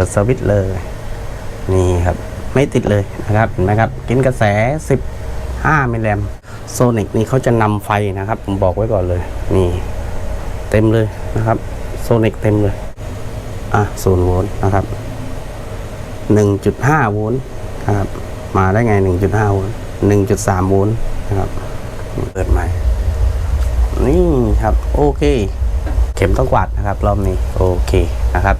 ปิดสวิตช์เลย นี่ครับ ไม่ติดเลยนะครับ เห็นไหมครับ กินกระแส 15มิลลิแอมโซนิกนี่เขาจะนำไฟนะครับ ผมบอกไว้ก่อนเลย นี่ เต็มเลยนะครับ โซนิกเต็มเลย อะศูนย์โวลต์นะครับ 1.5 โวลต์นะครับ มาได้ไง 1.5 โวลต์1.3 โวลต์นะครับ เปิดใหม่ นี่ครับ โอเค เข็มต้องกวาดนะครับ รอบนี้ โอเคนะครับ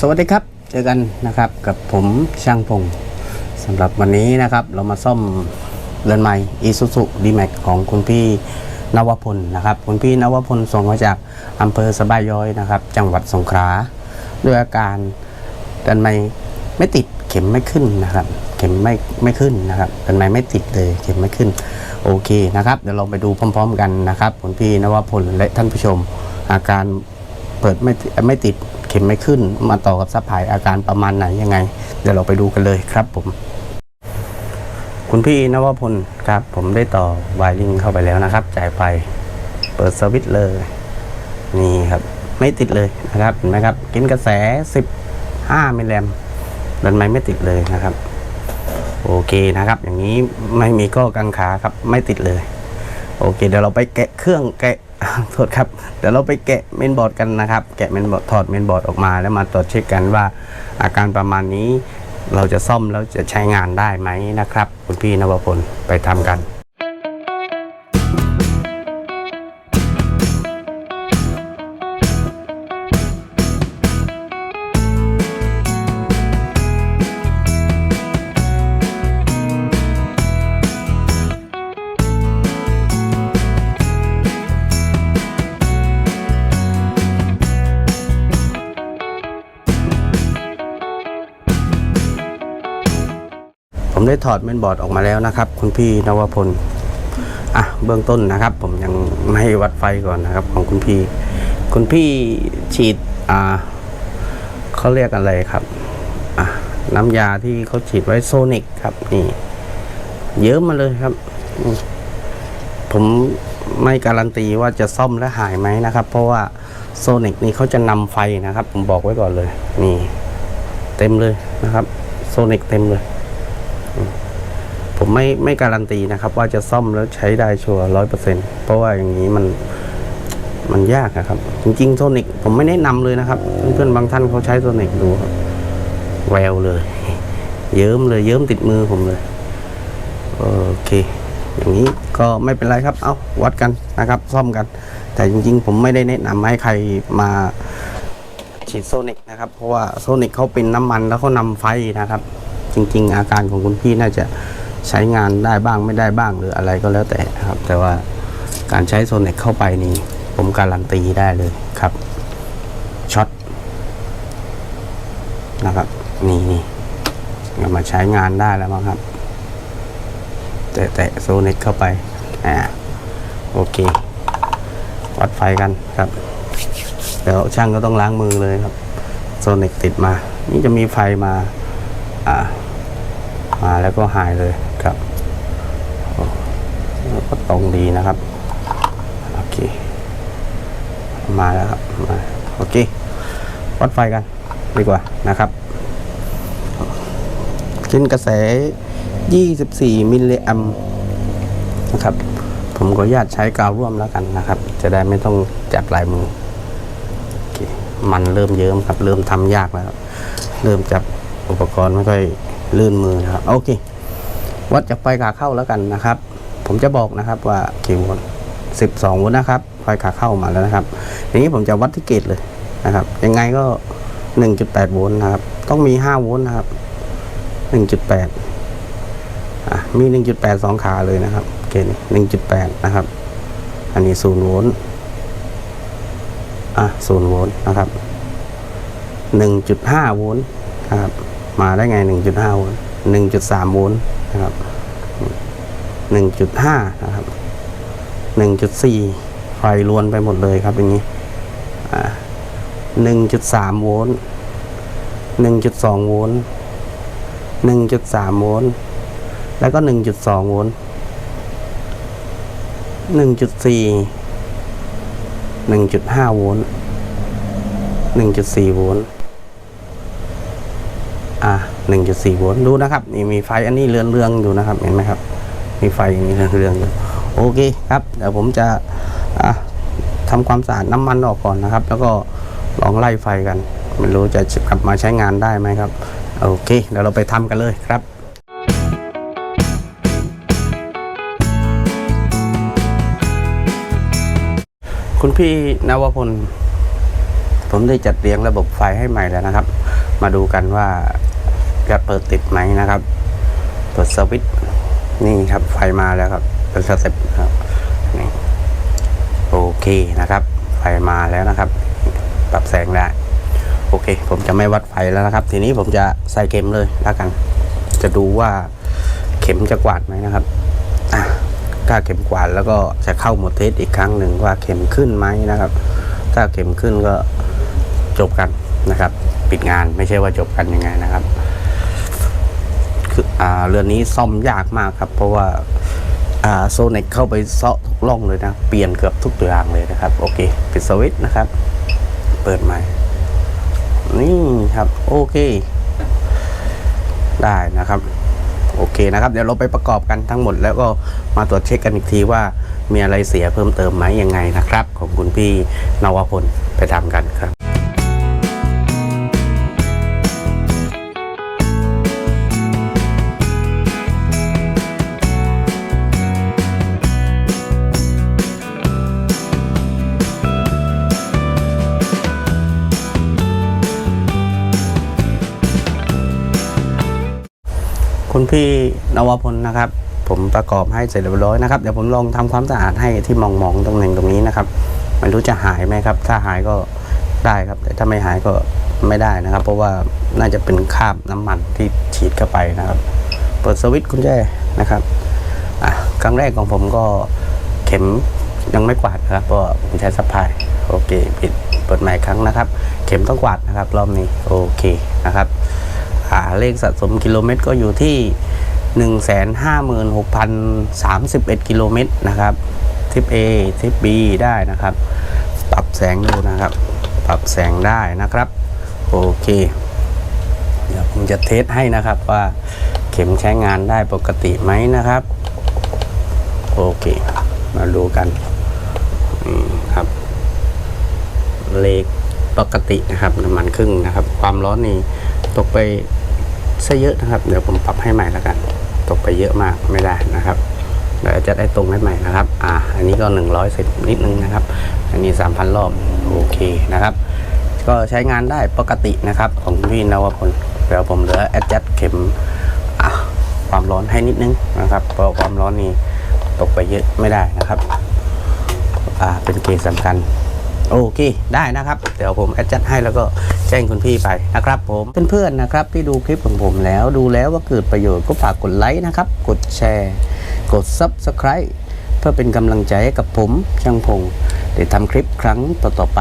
สวัสดีครับ เจอกันนะครับกับผมช่างพงสำหรับวันนี้นะครับ เรามาซ่อมเรือนใหม่ Isuzu D-Max ของคุณพี่นวพลนะครับ คุณพี่นวพลส่งมาจากอำเภอสบายย้อยนะครับ จังหวัดสงขลาด้วยอาการเรือนใหม่ไม่ติดเข็มไม่ขึ้นนะครับ เข็มไม่ไม่ขึ้นนะครับเรือนใหม่ไม่ติดเลยเข็มไม่ขึ้นโอเคนะครับเดี๋ยวเราไปดูพร้อม ๆ กันนะครับคุณพี่นวพลและท่านผู้ชมอาการเปิดไม่ติไม่ติด เข็มไม่ขึ้น มาต่อกับซัพพลายอาการประมาณไหนยังไง เดี๋ยวเราไปดูกันเลยครับผม คุณพี่นวพลครับ ผมได้ต่อวายลิงเข้าไปแล้วนะครับ จ่ายไฟ เปิดสวิตช์เลย นี่ครับ ไม่ติดเลยนะครับ เห็นไหมครับ กินกระแส 15มิลลิแอมดินไม่ไม่ติดเลยนะครับ โอเคนะครับ อย่างนี้ไม่มีข้อกังขาครับ ไม่ติดเลย โอเค เดี๋ยวเราไปแกะเครื่องแกะ โทษครับเดี๋ยวเราไปแกะเมนบอร์ดกันนะครับ แกะเมนบอร์ดถอดเมนบอร์ดออกมา แล้วมาตรวจเช็คกันว่า อาการประมาณนี้เราจะซ่อมแล้วจะใช้งานได้ไหมนะครับ คุณพี่นวพลไปทำกัน ได้ถอดเมนบอร์ดออกมาแล้วนะครับ คุณพี่นวพลอะเบื้องต้นนะครับ ผมยังไม่วัดไฟก่อนนะครับ ของคุณพี่ คุณพี่ฉีดอ่าเขาเรียกอะไรครับอะน้ำยาที่เขาฉีดไว้โซนิกครับ นี่ เยอะมาเลยครับ ผมไม่การันตีว่าจะซ่อมและหายไหมนะครับ เพราะว่าโซนิกนี่เขาจะนำไฟนะครับ ผมบอกไว้ก่อนเลย นี่ เต็มเลยนะครับ โซนิกเต็มเลย ผมไม่ไม่การันตีนะครับ ว่าจะซ่อมแล้วใช้ได้ชัวร้อยเปอร์เซ็นเพราะว่าอย่างนี้มันมันยากอะครับ จริงๆโซนิกผมไม่แนะนำเลยนะครับ เพื่อนๆบางท่านเขาใช้โซนิกดูครับแววเลย เยิ้มเลยเยิ้มติดมือผมเลย โอเค อย่างนี้ก็ไม่เป็นไรครับ เอาวัดกันนะครับ ซ่อมกัน แต่จริง ๆ ผมไม่ได้แนะนำให้ใครมาฉีดโซนิกนะครับ เพราะว่าโซนิกเขาเป็นน้ำมันแล้วเขานำไฟนะครับ จริง ๆ อาการของคุณพี่น่าจะ ใช้งานได้บ้างไม่ได้บ้างหรืออะไรก็แล้วแต่นะครับ แต่ว่าการใช้โซนิกเข้าไปนี่ผมการันตีได้เลยครับช็อตนะครับนี่นี่เอามาใช้งานได้แล้วมั้งครับ แตะแตะโซนิกเข้าไปอ่าโอเค วัดไฟกันครับเดี๋ยวช่างก็ต้องล้างมือเลยครับโซนิกติดมา นี่จะมีไฟมา อ่ามาแล้วก็หายเลย ก็ตรงดีนะครับ โอเค มาแล้วครับมาโอเค วัดไฟกันดีกว่านะครับขึ้นกระแส 24 มิลลิแอมนะครับ ผมขออนุญาตใช้กาวร่วมแล้วกันนะครับ จะได้ไม่ต้องจับลายมือมันเริ่มเยิ้มครับ เริ่มทำยากแล้ว เริ่มจับอุปกรณ์ไม่ค่อยลื่นมือนะครับ โอเค วัดจากไฟขาเข้าแล้วกันนะครับ ผมจะบอกนะครับว่ากี่โวลต์12โวลต์นะครับไฟขาเข้ามาแล้วนะครับอย่างนี้ผมจะวัดที่เกตเลยนะครับ ยังไงก็ 1.8 โวลต์นะครับ ต้องมี 5 โวลต์นะครับ 1.8 อะ มี 1.8สองขาเลยนะครับ เกณฑ์1.8 นะครับ อันนี้ 0 โวลต์ อะ 0 โวลต์นะครับ 1.5 โวลต์นะครับ มาได้ไง 1.5 โวลต์ 1.3 โวลต์นะครับ หนึ่งจุดห้านะครับหนึ่งจุดสี่ไฟล้วนไปหมดเลยครับอย่างนี้หนึ่งจุดสามโวลต์หนึ่งจุดสองโวลต์หนึ่งจุดสามโวลต์ แล้วก็หนึ่งจุดสองโวลต์หนึ่งจุดสี่หนึ่งจุดห้าโวลต์หนึ่งจุดสี่โวลต์อ่าหนึ่งจุดสี่โวลต์ ดูนะครับ นี่มีไฟอันนี้เรืองเรืองอยู่นะครับ เห็นไหมครับ มีไฟอย่างนี้เรืองเรืองอยู่โอเคครับเดี๋ยวผมจะอะทำความสะอาดน้ำมันออกก่อนนะครับ แล้วก็ลองไล่ไฟกันไม่รู้จะกลับมาใช้งานได้ไหมครับ โอเคเดี๋ยวเราไปทำกันเลยครับคุณพี่นวพล ผมได้จัดเรียงระบบไฟให้ใหม่แล้วนะครับ มาดูกันว่าจะเปิดติดไหมนะครับ เปิดสวิตช์ นี่ครับไฟมาแล้วครับเป็นสเต็ปนะครับนี่โอเคนะครับ ไฟมาแล้วนะครับ ปรับแสงได้ โอเค ผมจะไม่วัดไฟแล้วนะครับ ทีนี้ผมจะใส่เข็มเลยแล้วกัน จะดูว่าเข็มจะกวาดไหมนะครับอะถ้าเข็มกวาดแล้วก็จะเข้าหมดเทสอีกครั้งหนึ่งว่าเข็มขึ้นไหมนะครับ ถ้าเข็มขึ้นก็จบกันนะครับ ปิดงานไม่ใช่ว่าจบกันยังไงนะครับ คืออ่าเรือนนี้ซ่อมยากมากครับ เพราะว่าอ่าโซน็กเข้าไปเซาะทุกร่องเลยนะ เปลี่ยนเกือบทุกตัวอย่างเลยนะครับ โอเค ปิดสวิตช์นะครับ เปิดใหม่ นี่ครับ โอเค ได้นะครับ โอเคนะครับ เดี๋ยวเราไปประกอบกันทั้งหมด แล้วก็มาตรวจเช็คกันอีกทีว่ามีอะไรเสียเพิ่มเติมไหมยังไงนะครับ ของคุณพี่นวพลไปทำกันครับ คุณพี่นวพลนะครับ ผมประกอบให้เสร็จเรียบร้อยนะครับเดี๋ยวผมลองทำความสะอาดให้ที่มองมองตรงหน่งตรงนี้นะครับไม่รู้จะหายไหมครับ ถ้าหายก็ได้ครับ แต่ถ้าไม่หายก็ไม่ได้นะครับ เพราะว่าน่าจะเป็นคราบน้ำมันที่ฉีดเข้าไปนะครับ เปิดสวิตช์กุญแจนะครับอะครั้งแรกของผมก็เข็มยังไม่กวาดนะครับเพราะผมใช้สะพายโอเคปิดเปิดใหม่ครั้งนะครับ เข็มต้องกวาดนะครับ รอบนี้โอเคนะครับ เลขสะสมกิโลเมตรก็อยู่ที่ 156,031 กิโลเมตรนะครับทิป A ทิป B ได้นะครับ ปรับแสงดูนะครับ ปรับแสงได้นะครับ โอเค เดี๋ยวผมจะเทสให้นะครับว่าเข็มใช้งานได้ปกติไหมนะครับ โอเค มาดูกันอืมครับเลขปกตินะครับน้ำมันครึ่งนะครับ ความร้อนนี่ตกไป ซะเยอะนะครับ เดี๋ยวผมปรับให้ใหม่แล้วกัน ตกไปเยอะมากไม่ได้นะครับเดี๋ยวจะได้ตรงให้ใหม่นะครับ อ่า อันนี้ก็100สิบนิดนึงนะครับ อันนี้ 3,000 รอบโอเคนะครับ ก็ใช้งานได้ปกตินะครับ ของพี่นวพลเดี๋ยวผมเหลือแอดจัดเข็มอะความร้อนให้นิดนึงนะครับ เพราะความร้อนนี่ตกไปเยอะไม่ได้นะครับ อ่า เป็นเกณฑ์สำคัญ โอเค ได้นะครับ เดี๋ยวผมแอดจัดให้แล้วก็ แจ้งคุณพี่ไปนะครับผมเพื่อนๆนะครับที่ดูคลิปของผมแล้วดูแล้วว่าเกิดประโยชน์ก็ฝากกดไลค์นะครับ กดแชร์ กด Subscribe เพื่อเป็นกำลังใจให้กับผมช่างพงได้ทำคลิปครั้งต่อๆไป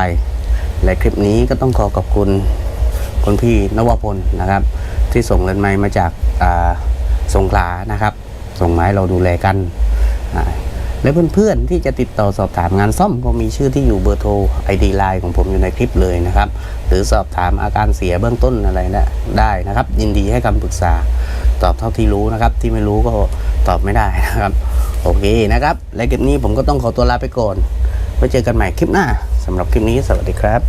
และคลิปนี้ก็ต้องขอขอบคุณคุณพี่นวพลนะครับ ที่ส่งเงินไม้มาจากอ่าสงขลานะครับ ส่งไม้เราดูแลกันอ่า และเพื่อนๆที่จะติดต่อสอบถามงานซ่อมก็มีชื่อที่อยู่เบอร์โทรไอดีไลน์ของผมอยู่ในคลิปเลยนะครับ หรือสอบถามอาการเสียเบื้องต้นอะไรนะได้นะครับ ยินดีให้คำปรึกษาตอบเท่าที่รู้นะครับ ที่ไม่รู้ก็ตอบไม่ได้นะครับ โอเคนะครับและคลิปนี้ผมก็ต้องขอตัวลาไปก่อนไว้เจอกันใหม่คลิปหน้าสำหรับคลิปนี้สวัสดีครับ